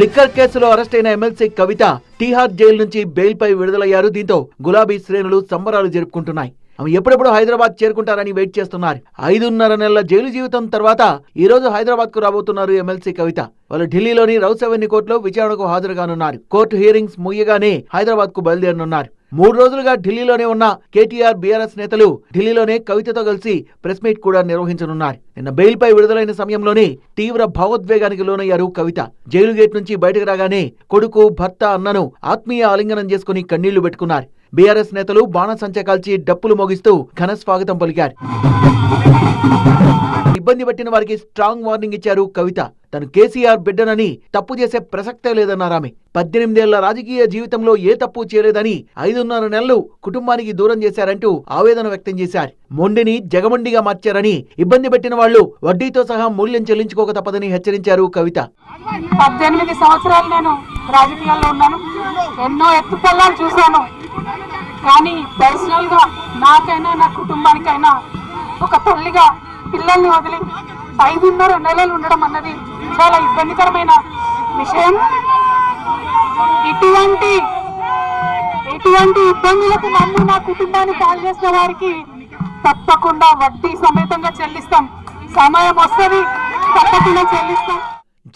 Liquor కేసులో arrest అయిన MLC కవిత Tihar jail నుంచి బెయిల్పై విడుదలయ్యారు. దీంతో గులాబీ శ్రేణులు సంబరాలు జరుపుకుంటున్నాయి. ఆమె ఎప్పుడెప్పుడు హైదరాబాద్ చేరుకుంటారని వెయిట్ చేస్తున్నారు. ఐదున్నర నెలల జైలు జీవితం తర్వాత ఈ రోజు హైదరాబాద్కు రాబోతున్నారు ఎమ్మెల్సీ కవిత. వాళ్ళు ఢిల్లీలోని రౌస్ అవెన్యూ కోర్టులో విచారణకు హాజరుగానున్నారు. కోర్టు హియరింగ్స్ ముగియగానే హైదరాబాద్కు బయలుదేరనున్నారు. మూడు రోజులుగా ఢిల్లీలోనే ఉన్న కేటీఆర్ బీఆర్ఎస్ నేతలు ఢిల్లీలోనే కవితతో కలిసి ప్రెస్ మీట్ కూడా నిర్వహించనున్నారు. నిన్న బెయిల్పై విడుదలైన సమయంలోనే తీవ్ర భావోద్వేగానికి లోనయ్యారు కవిత. జైలు గేట్ నుంచి బయటకు రాగానే కొడుకు భర్త అన్నను ఆత్మీయ ఆలింగనం చేసుకుని కన్నీళ్ళు పెట్టుకున్నారు. బీఆర్ఎస్ నేతలు బాణసంచ కాల్చి డప్పులు మోగిస్తూ ఘన స్వాగతం పలికారు. ఇబ్బంది పెట్టిన వారికి స్ట్రాంగ్ వార్నింగ్ ఇచ్చారు కవిత. తను కేసీఆర్ బిడ్డనని తప్పు చేసే ప్రసక్తే లేదన్నారు ఆమె. పద్దెనిమిదేళ్ళ రాజకీయ జీవితంలో ఏ తప్పు చేయలేదని ఐదున్నర నెలలు కుటుంబానికి దూరం చేశారంటూ ఆవేదన వ్యక్తం చేశారు. మొండిని జగమండిగా మార్చారని ఇబ్బంది పెట్టిన వాళ్ళు వడ్డీతో సహా మూల్యం చెల్లించుకోక తప్పదని హెచ్చరించారు కవిత. పద్దెనిమిది సంవత్సరాలు నేను రాజకీయాల్లో ఉన్నాను. ఎన్నో ఎత్తుపల్లాలు చూశాను. కానీ పర్సనల్గా నాకైనా నా కుటుంబానికైనా ఒక తల్లిగా పిల్లల్ని వదిలి ఐదున్నర నెలలు ఉండడం అన్నది చాలా ఇబ్బందికరమైన విషయం. ఇటువంటి ఇటువంటి ఇబ్బందులకు నన్ను నా కుటుంబాన్ని కాల్ చేసిన వారికి తప్పకుండా వడ్డీ సమేతంగా చెల్లిస్తాం. సమయం వస్తుంది తప్పకుండా చెల్లిస్తాం.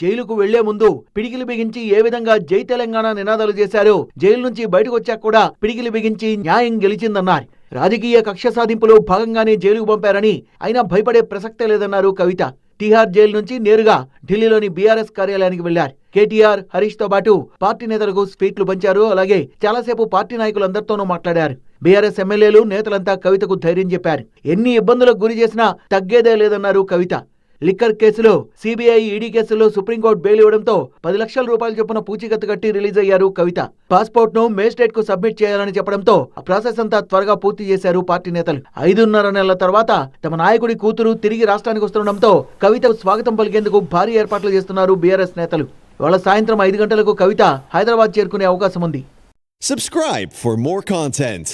జైలుకు వెళ్ళే ముందు పిడికిలి బిగించి ఏ విధంగా జై తెలంగాణ నినాదాలు చేశారో జైలు నుంచి బయటకు వచ్చాక కూడా పిడికిలి బిగించి న్యాయం గెలిచిందన్నారు. రాజకీయ కక్ష సాధింపులో భాగంగానే జైలుకు పంపారని అయినా భయపడే ప్రసక్తే లేదన్నారు కవిత. తిహార్ జైలు నుంచి నేరుగా ఢిల్లీలోని బీఆర్ఎస్ కార్యాలయానికి వెళ్ళారు కేటీఆర్ హరీష్తో పాటు పార్టీ నేతలకు స్పీట్లు పంచారు. అలాగే చాలాసేపు పార్టీ నాయకులందరితోనూ మాట్లాడారు. బీఆర్ఎస్ ఎమ్మెల్యేలు నేతలంతా కవితకు ధైర్యం చెప్పారు. ఎన్ని ఇబ్బందులకు గురి చేసినా తగ్గేదే లేదన్నారు కవిత. లిక్కర్ కేసులో సిబిఐ ఈడీ కేసులో సుప్రీంకోర్టు బెయిల్ ఇవ్వడంతో పది లక్షల రూపాయల చొప్పున పూచీకత్తు కట్టి రిలీజ్ అయ్యారు కవిత. పాస్పోర్ట్ను మేజిస్ట్రేట్కు సబ్మిట్ చేయాలని చెప్పడంతో ఆ ప్రాసెస్ అంతా త్వరగా పూర్తి చేశారు పార్టీ నేతలు. ఐదున్నర నెలల తర్వాత తమ నాయకుడి కూతురు తిరిగి రాష్ట్రానికి వస్తుండటంతో కవిత స్వాగతం పలికేందుకు భారీ ఏర్పాట్లు చేస్తున్నారు బీఆర్ఎస్ నేతలు. ఇవాళ సాయంత్రం ఐదు గంటలకు కవిత హైదరాబాద్ చేరుకునే అవకాశం ఉంది Subscribe for more content.